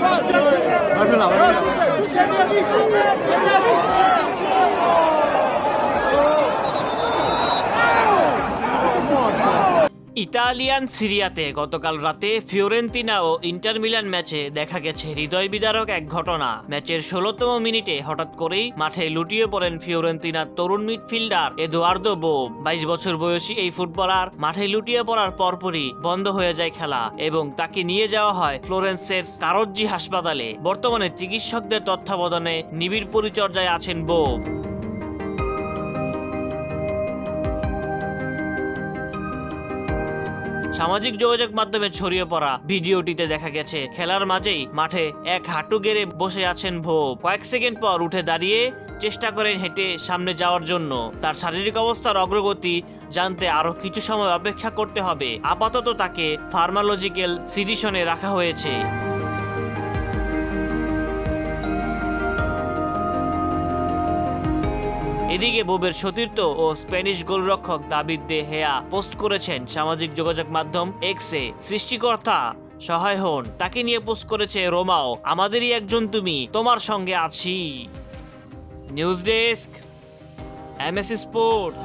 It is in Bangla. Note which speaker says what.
Speaker 1: Verme la, verme la. Italian সিরিয়াতে গতকাল রাতে ফিওরেন্তিনা ও ইন্টার মিলান ম্যাচে দেখা গেছে হৃদয় বিদারক এক ঘটনা। ম্যাচের ষোলোতম মিনিটে হঠাৎ করেই মাঠে লুটিয়ে পড়েন ফিওরেন্তিনার তরুণ মিডফিল্ডার এদুয়ার্দো বো। বাইশ বছর বয়সী এই ফুটবলার মাঠে লুটিয়ে পড়ার পরপরই বন্ধ হয়ে যায় খেলা এবং তাকে নিয়ে যাওয়া হয় ফ্লোরেন্সের কারজ্জি হাসপাতালে। বর্তমানে চিকিৎসকদের তত্ত্বাবধানে নিবিড় পরিচর্যায় আছেন বো। সামাজিক যোগাযোগ মাধ্যমে ছড়িয়ে পড়া ভিডিওটিতে দেখা গেছে, খেলার মাঝেই মাঠে এক হাঁটু গেড়ে বসে আছেন ভো কয়েক সেকেন্ড পর উঠে দাঁড়িয়ে চেষ্টা করেন হেঁটে সামনে যাওয়ার জন্য। তার শারীরিক অবস্থার অগ্রগতি জানতে আরও কিছু সময় অপেক্ষা করতে হবে। আপাতত তাকে ফার্মালজিক্যাল সিডিশনে রাখা হয়েছে। এদিকে বোবের সতীর্থ ও স্প্যানিশ গোলরক্ষক দাবিদ দে হেয়া পোস্ট করেছেন সামাজিক যোগাযোগ মাধ্যম এক্সে। সৃষ্টিকর্তা সহায় হন। তাকে নিয়ে পোস্ট করেছে রোমাও, আমাদেরই একজন তুমি, তোমার সঙ্গে আছি। News desk M S sports.